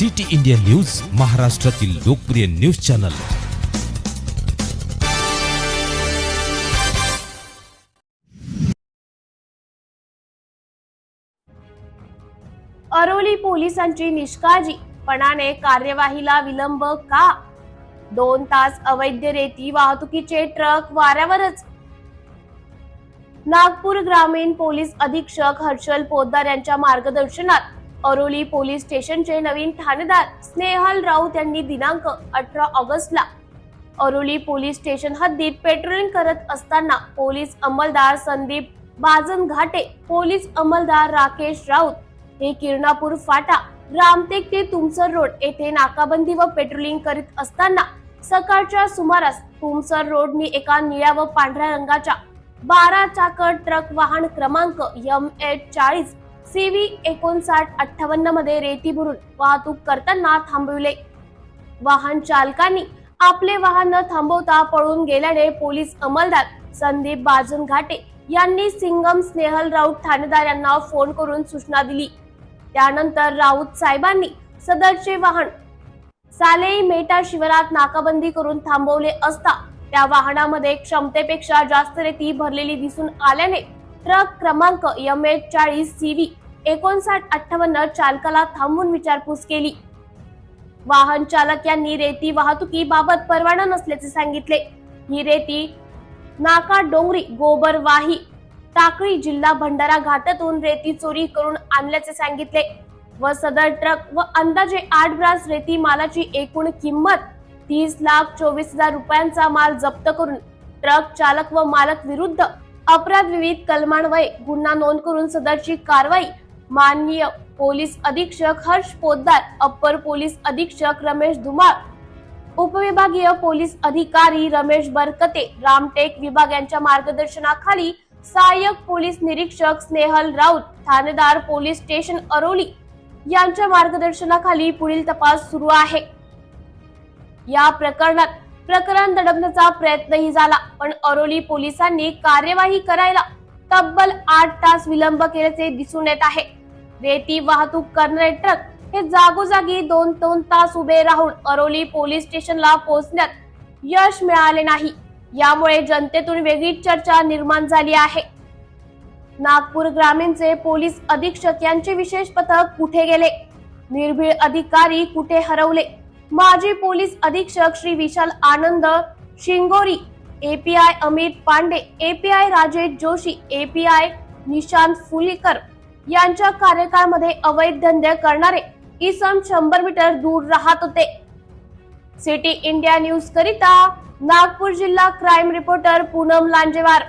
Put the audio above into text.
City India news महाराष्ट्रातील लोकप्रिय news channel. Aroli पोलिसांची निष्काळजीपणाने कार्यवाहीला विलंब का? दोन तास अवैध रेती वाहतुकीचे ट्रक वाऱ्यावरच. नागपूर ग्रामीण पोलीस अधीक्षक हर्षल पोद्दार यांच्या मार्गदर्शनात अरोली पोलीस स्टेशनचे नवीन ठाणेदार स्नेहल राऊत यांनी दिनांक अठरा ऑगस्टला अरोली पोलीस स्टेशन हद्दीत पेट्रोलिंग करत असताना पोलीस अंमलदार संदीप बाजन घाटे पोलीस अंमलदार राकेश राऊत हे किरणापूर फाटा रामटेक ते तुमसर रोड येथे नाकाबंदी व पेट्रोलिंग करीत असताना सकाळच्या सुमारास तुमसर रोडनी एका निळ्या व पांढऱ्या रंगाच्या बारा चाकर ट्रक वाहन क्रमांक एम एच चाळीस सी व्ही एकोणसाठ अठ्ठावन्नमध्ये रेती भरून वाहतूक करताना थांबविले. वाहन चालकांनी आपले वाहन न थांबवता पळून गेल्याने पोलीस अंमलदार संदीप बाजन घाटे यांनी सिंगम स्नेहल राऊत ठाणेदार यांना फोन करून सूचना दिली. त्यानंतर राऊत साहेबांनी सदरचे वाहन सालेई मेटा शिवारात नाकाबंदी करून थांबवले असता त्या वाहनामध्ये क्षमतेपेक्षा जास्त रेती भरलेली दिसून आल्याने ट्रक क्रमांक यम एच चाळीस सी व्ही एकोणसाठ अठ्ठावन्न चालकाला थांबून विचारपूस केली. वाहन चालक यांनी रेती वाहतुकीबाबत परवाना नसल्याचे सांगितले. ही रेती नाका डोंगरी गोबरवाही टाकळी जिल्हा भंडारा घाटातून रेती चोरी करून आणल्याचे सांगितले. व सदर ट्रक व अंदाजे आठ ब्रास रेती मालाची एकूण किंमत तीस लाख चोवीस हजार रुपयांचा माल जप्त करून ट्रक चालक व मालक विरुद्ध अपराध विविध कलमान्वये गुन्हा नोंद करून सदरची कारवाई माननीय पोलीस अधीक्षक हर्ष पोद्दार अप्पर पोलीस अधीक्षक रमेश धुमाळ उपविभागीय पोलीस अधिकारी रमेश बरकते रामटेक विभाग यांच्या मार्गदर्शनाखाली सहाय्यक पोलीस निरीक्षक स्नेहल राऊत ठाणेदार पोलीस स्टेशन अरोली यांच्या मार्गदर्शनाखाली पुढील तपास सुरू आहे. या प्रकरणात प्रकरण दडपण्याचा प्रयत्नही झाला पण अरोली पोलिसांनी कार्यवाही करायला तब्बल आठ तास विलंब केल्याचे दिसून येत आहे. रेती वाहतूक करणारे ट्रक हे जागोजागी दोन दोन तास उभे राहून अरोली पोलीस स्टेशनला पोहोचण्यात यश मिळाले नाही. यामुळे जनतेतून वेगळी चर्चा निर्माण झाली आहे. नागपूर ग्रामीणचे पोलीस अधीक्षक यांचे विशेष पथक कुठे गेले? निर्भीड अधिकारी कुठे हरवले? माजी पोलीस अधीक्षक Shri Vishal Anand Shingori API Amit Pande API Rajesh Joshi API Nishant Fulikar यांच्या कार्यकाळामध्ये अवैध धंदे करणारे इसम शंभर मीटर दूर राहत होते. सिटी इंडिया न्यूज करिता नागपूर जिल्हा क्राईम रिपोर्टर पूनम लांजेवार.